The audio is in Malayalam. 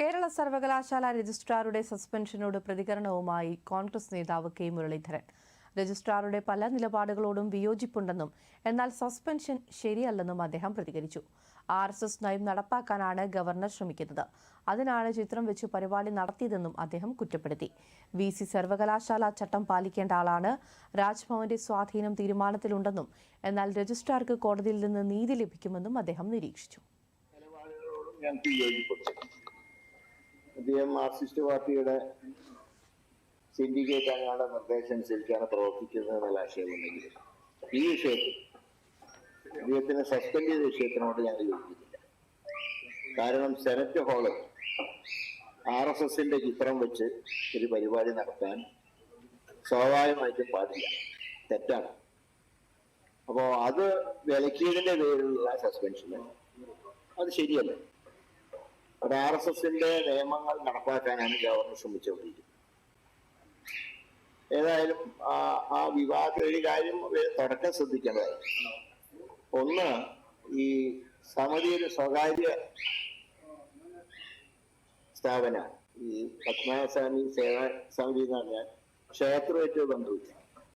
കേരള സർവകലാശാല രജിസ്ട്രാറുടെ സസ്പെൻഷനോട് പ്രതികരണവുമായി കോൺഗ്രസ് നേതാവ് കെ മുരളീധരൻ. രജിസ്ട്രാറുടെ പല നിലപാടുകളോടും വിയോജിപ്പുണ്ടെന്നും എന്നാൽ സസ്പെൻഷൻ ശരിയല്ലെന്നും അദ്ദേഹം പ്രതികരിച്ചു. ആർ എസ് എസ് നയം നടപ്പാക്കാനാണ് ഗവർണർ ശ്രമിക്കുന്നത്. അതിനാണ് ചിത്രം വെച്ച് പരിപാടി നടത്തിയതെന്നും അദ്ദേഹം കുറ്റപ്പെടുത്തി. വി സി സർവകലാശാല ചട്ടം പാലിക്കേണ്ട ആളാണ്. രാജ്ഭവന്റെ സ്വാധീനം തീരുമാനത്തിലുണ്ടെന്നും എന്നാൽ രജിസ്ട്രാർക്ക് കോടതിയിൽ നിന്ന് നീതി ലഭിക്കുമെന്നും അദ്ദേഹം നിരീക്ഷിച്ചു. യോജിപ്പുണ്ട് മാർക്സിസ്റ്റ് പാർട്ടിയുടെ സിൻഡിക്കേറ്റ് അംഗങ്ങളുടെ നിർദ്ദേശം അനുസരിച്ചാണ് പ്രവർത്തിക്കുന്നത് എന്നുള്ള ആശയമുണ്ടെങ്കിൽ ഈ വിഷയത്തിൽ അദ്ദേഹത്തിനെ സസ്പെൻഡ് ചെയ്ത വിഷയത്തിനോട് ഞങ്ങൾ യോജിക്കുന്നില്ല. കാരണം സെനറ്റ് ഹാൾ ആർ എസ് എസിന്റെ ചിത്രം വെച്ച് ഒരു പരിപാടി നടത്താൻ സ്വാഭാവികമായിട്ടും പാടില്ല. തെറ്റാണ്. അപ്പോ അത് വിലക്കിയതിന്റെ പേരിലുള്ള സസ്പെൻഷന് അത് ശരിയല്ല. ഒരു ആർ എസ് എസിന്റെ നിയമങ്ങൾ നടപ്പാക്കാനാണ് ഗവർണർ ശ്രമിച്ചുകൊണ്ടിരിക്കുന്നത് ഏതായാലും ആ വിവാദ ഒരു കാര്യം തുടക്കം ശ്രദ്ധിക്കേണ്ടതായി. ഒന്ന് ഈ സമിതി ഒരു സ്വകാര്യ സ്ഥാപന ഈ പത്മനാഭസ്വാമി സേവാ സമിതി എന്ന് പറഞ്ഞാൽ ക്ഷേത്രമായിട്ട് ബന്ധമില്ല